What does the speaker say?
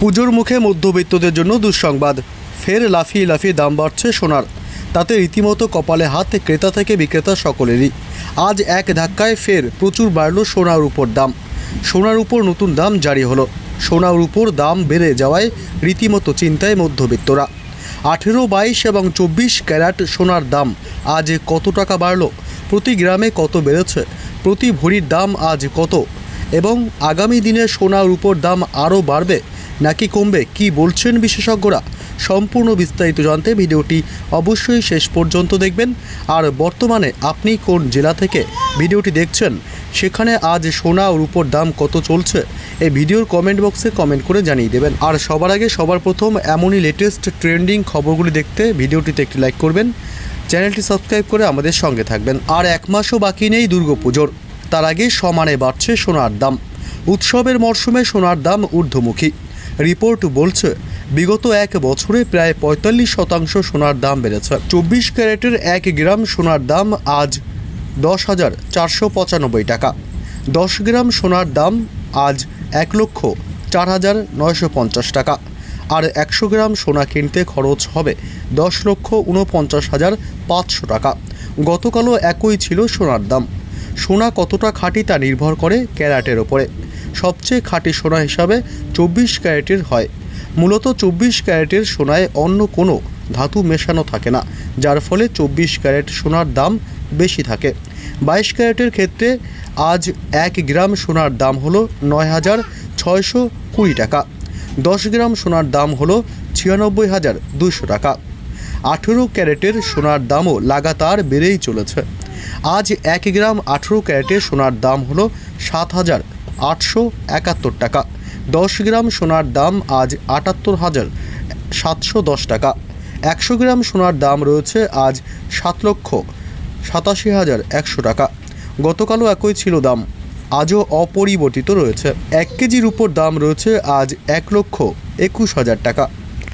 পুজোর মুখে মধ্যবিত্তদের জন্য দুঃসংবাদ। ফের লাফিয়ে লাফিয়ে দাম বাড়ছে সোনার। তাতে রীতিমতো কপালে হাত ক্রেতা থেকে বিক্রেতা সকলেরই। আজ এক ধাক্কায় ফের প্রচুর বাড়ল সোনার উপর দাম। সোনার উপর নতুন দাম জারি হলো। সোনার উপর দাম বেড়ে যাওয়ায় রীতিমতো চিন্তায় মধ্যবিত্তরা। আঠেরো, বাইশ এবং চব্বিশ ক্যারাট সোনার দাম আজ কত টাকা বাড়ল? প্রতি গ্রামে কত বেড়েছে? প্রতি ভরির দাম আজ কত? এবং আগামী দিনে সোনার উপর দাম আরও বাড়বে? নাকি কমবে? কি বলছেন বিশেষজ্ঞরা? সম্পূর্ণ বিস্তারিত জানতে ভিডিওটি অবশ্যই শেষ পর্যন্ত দেখবেন। আর বর্তমানে আপনি কোন জেলা থেকে ভিডিওটি দেখছেন, সেখানে আজ সোনা ও রূপোর দাম কত চলছে, এই ভিডিওর কমেন্ট বক্সে কমেন্ট করে জানিয়ে দেবেন। আর সবার আগে সবার প্রথম এমনই লেটেস্ট ট্রেন্ডিং খবরগুলি দেখতে ভিডিওটিতে একটি লাইক করবেন, চ্যানেলটি সাবস্ক্রাইব করে আমাদের সঙ্গে থাকবেন। আর এক মাসও বাকি নেই দুর্গাপুজোর, তার আগে সমানে বাড়ছে সোনার দাম। উৎসবের মরশুমে সোনার দাম ঊর্ধ্বমুখী। রিপোর্ট বলছে, বিগত এক বছরে প্রায় পঁয়তাল্লিশ শতাংশ সোনার দাম বেড়েছে। চব্বিশ ক্যারেটের এক গ্রাম সোনার দাম আজ দশ হাজার চারশো পঁচানব্বই টাকা। দশ গ্রাম সোনার দাম আজ এক লক্ষ চার হাজার নয়শো পঞ্চাশ টাকা। আর একশো গ্রাম সোনা কিনতে খরচ হবে দশ লক্ষ উনপঞ্চাশ হাজার পাঁচশো টাকা। গতকালও একই ছিল সোনার দাম। সোনা কতটা খাঁটি তা নির্ভর করে ক্যারাটের ওপরে। সবচেয়ে খাঁটি সোনা হিসাবে চব্বিশ ক্যারেটের হয়। মূলত চব্বিশ ক্যারেটের সোনায় অন্য কোনো ধাতু মেশানো থাকে না, যার ফলে চব্বিশ ক্যারেট সোনার দাম বেশি থাকে। বাইশ ক্যারেটের ক্ষেত্রে আজ এক গ্রাম সোনার দাম হলো নয় হাজার ছয়শো কুড়ি টাকা। দশ গ্রাম সোনার দাম হলো ছিয়ানব্বই হাজার দুশো টাকা। আঠেরো ক্যারেটের সোনার দামও লাগাতার বেড়েই চলেছে। আজ এক গ্রাম আঠেরো ক্যারেটের সোনার দাম হলো সাত হাজার আটশো একাত্তর টাকা। দশ গ্রাম সোনার দাম আজ আটাত্তর হাজার সাতশো দশ টাকা। একশো গ্রাম সোনার দাম রয়েছে আজ সাত লক্ষ সাতাশি হাজার একশো টাকা। গতকালও একই ছিল দাম, আজও অপরিবর্তিত রয়েছে। এক কেজির উপর দাম রয়েছে আজ এক লক্ষ একুশ হাজার টাকা।